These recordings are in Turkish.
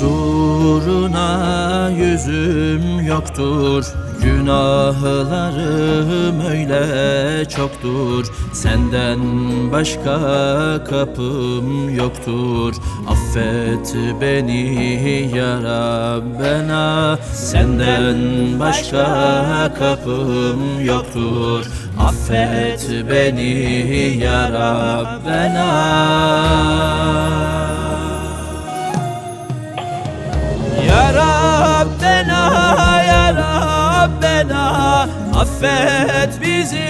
Huzuruna yüzüm yoktur. Günahlarım öyle çoktur. Senden başka kapım yoktur. Affet beni ya Rabbena Senden başka kapım yoktur. Affet beni ya Rabbena Affet bizi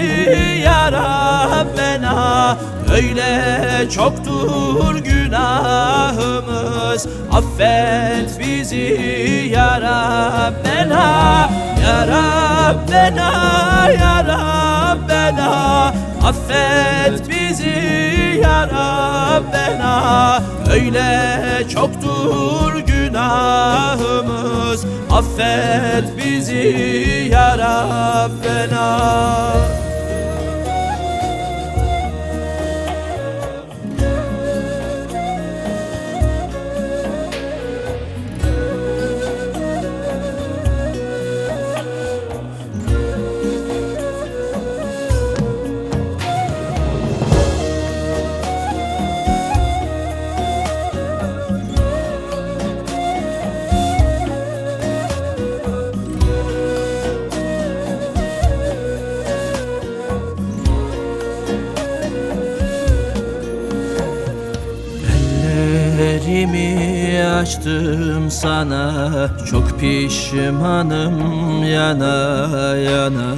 Ya Rabbena. Öyle çoktur günahımız. Affet bizi Ya Rabbena. Ya Rabbena Ya Rabbena Affet bizi Ya Rabbena. Öyle çoktur günahımız. Affet bizi Ya Rabbena Ellerimi açtım sana Çok pişmanım yana yana.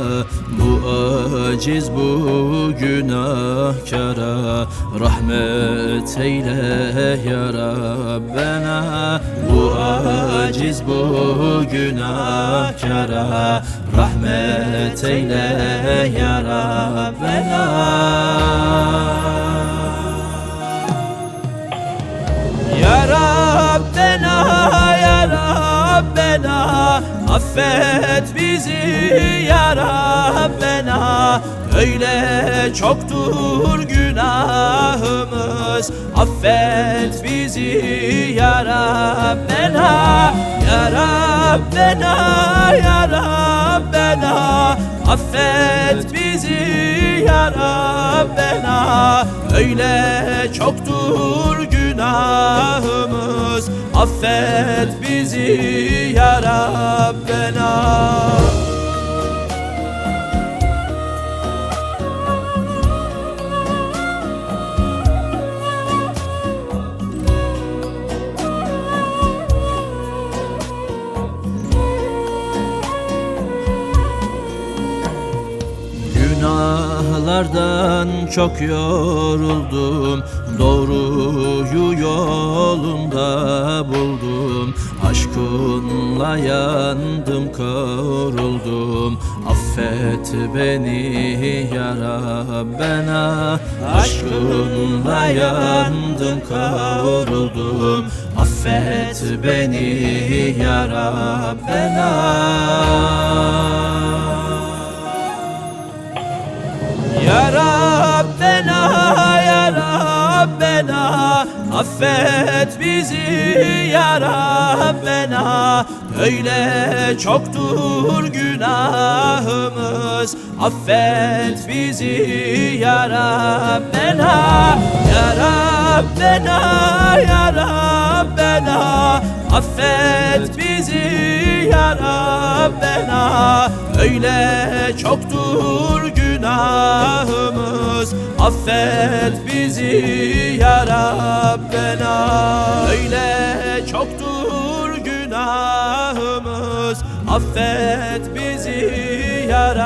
Bu aciz bu günahkara Rahmet eyle ya Rabbena Bu aciz bu günahkara Rahmet eyle ya Rabbena Affet bizi Ya Rabbena. Öyle çoktur günahımız. Affet bizi Ya Rabbena. Ya Rabbena Ya Rabbena. Affet bizi Ya Rabbena. Öyle çoktur günahımız. Affet bizi Ya Günahlardan çok yoruldum. Doğruyu yolunda buldum. Aşkınla yandım kavruldum Affet beni ya Rabbena Aşkınla yandım kavruldum Affet beni ya Rabbena Affet bizi Ya Rabbena. Öyle çoktur günahımız. Affet bizi Ya Rabbena. Ya Rabbena Ya Rabbena. Affet bizi Ya Rabbena. Öyle çoktur günahımız. Affet bizi Ya Rabbena Öyle çoktur günahımız. Affet bizi Ya